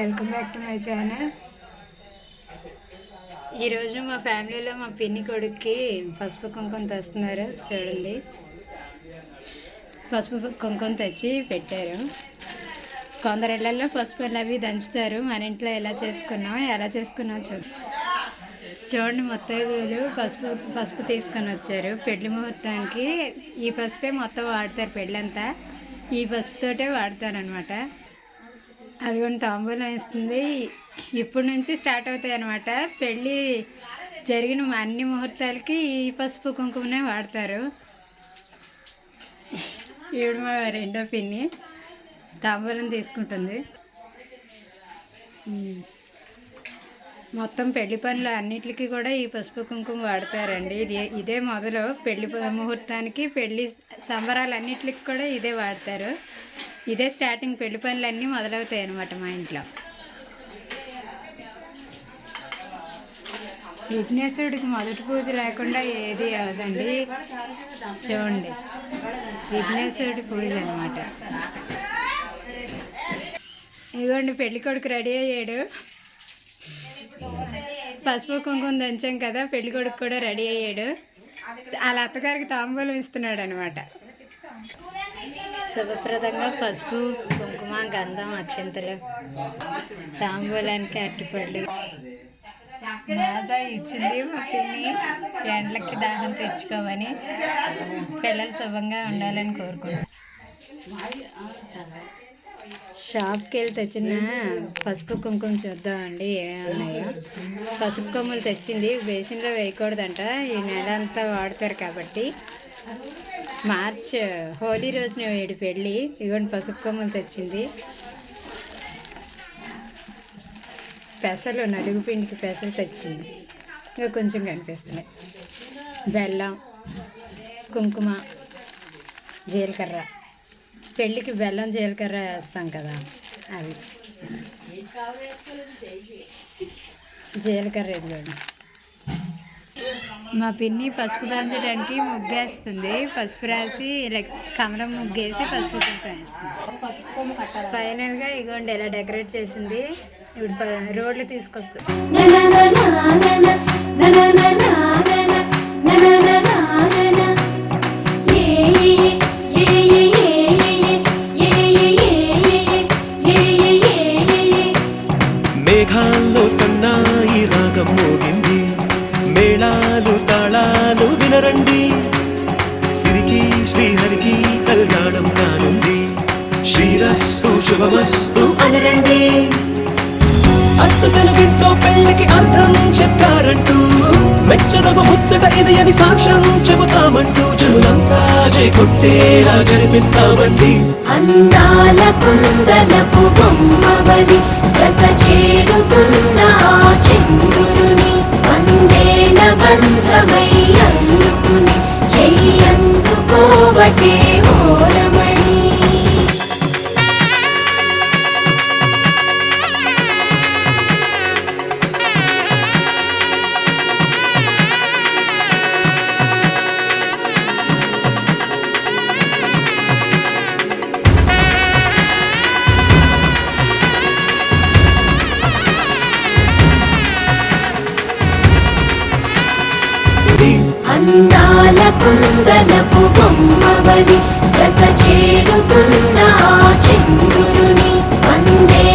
Welcome back to my channel. ఈరోజు మా ఫ్యామిలీలో మా పిన్ని కొడుక్కి పసుపు కుంకుమ తెస్తున్నారు చూడండి. పసుపు కుంకుమ తెచ్చి పెట్టారు. కొందరు ఇళ్ళల్లో పసుపు అవి దంచుతారు మన ఇంట్లో ఎలా చేసుకున్నాం ఎలా చేసుకున్నాం చూ చూడండి ముత్తైదులు పసుపు పసుపు తీసుకొని వచ్చారు. పెళ్ళి ముహూర్తానికి ఈ పసుపే మొత్తం వాడతారు పెళ్ళంతా. ఈ పసుపుతోటే వాడతారనమాట అది తాంబూలం ఇస్తుంది ఇప్పటి నుంచి స్టార్ట్ అవుతాయి అనమాట పెళ్ళి జరిగిన అన్ని ముహూర్తాలకి ఈ పసుపు కుంకుమనే వాడతారు. ఈవిడ మా రెండో పిన్ని తాంబూలం తీసుకుంటుంది. మొత్తం పెళ్ళి పనులు అన్నిటికీ కూడా ఈ పసుపు కుంకుమ వాడతారండి. ఇది ఇదే మొదలు పెళ్ళి ముహూర్తానికి పెళ్ళి సంబరాలు అన్నిటికి కూడా ఇదే వాడతారు. ఇదే స్టార్టింగ్ పెళ్ళి పనులు అన్నీ మొదలవుతాయి అన్నమాట మా ఇంట్లో. విఘ్నేశ్వరుడికి మొదటి పూజ లేకుండా ఏది అవదండి. చూడండి. విఘ్నేశ్వరుడి పూజ అనమాట ఇదిగోండి పెళ్ళికొడుకు రెడీ అయ్యాడు. పసుపు కుంకుమ దంచాం కదా పెళ్ళి కొడుకు కూడా రెడీ అయ్యాడు. వాళ్ళ అత్తగారికి తాంబూలం ఇస్తున్నాడు అనమాట శుభప్రదంగా పసుపు కుంకుమ గంధం అక్షంతలు. తాంబూలానికి అరటిపళ్ళు. మాజా ఇచ్చింది మా పిల్లి ఎండ్లకి దాహం తెచ్చుకోమని. పిల్లలు శుభంగా ఉండాలని కోరుకుంటున్నాను షాప్కి వెళ్ళి తెచ్చిన పసుపు కుంకుమ చూద్దామండి ఏమేమి ఉన్నాయో పసుపు కొమ్ములు తెచ్చింది బేసిన్లో వేయకూడదంట ఈ నెల అంతా వాడతారు కాబట్టి. మార్చ్ హోలీ రోజున వేడి పెళ్ళి ఇదిగోండి పసుపు కొమ్ములు తెచ్చింది. పెసలు నలుగు పిండికి పెసలు తెచ్చింది. ఇంకా కొంచెం కనిపిస్తున్నాయి. బెల్లం కుంకుమ జీలకర్ర. పెళ్ళికి బెల్లం జీలకర్ర వేస్తాం కదా అవి. జీలకర్ర ఇదిగోండి మా పిన్ని పసుపు దంచడానికి ముగ్గేస్తుంది. పసుపు రాసి ఇలా కమలం ముగ్గేసి పసుపు వేస్తుంది. ఫైనల్గా ఇగోండి ఇలా డెకరేట్ చేసింది. ఇప్పుడు రోడ్లు తీసుకొస్తుంది కళ్యాణం కానుంది శ్రీరస్సు శుభమస్తు. అనరండి అచ్చ తెలుగింట్లో పెళ్ళికి అర్థం చెప్పారంటూ. మెచ్చదగు ముచ్చట ఇది అని సాక్ష్యం చెబుతామంటూ. చెవులంతా జై కొట్టేలా జరిపిస్తామండి. అందాల కుందనపు బొమ్మవని జత చేరుతున్న ఆ చంద్రుని వందేల బంధమై అల్లుకుని చెయ్యందుకోవటే ఓరమణి అందాల కుందనపు బొమ్మవని జత చేరుకున్న ఆ చంద్రుని. వందేల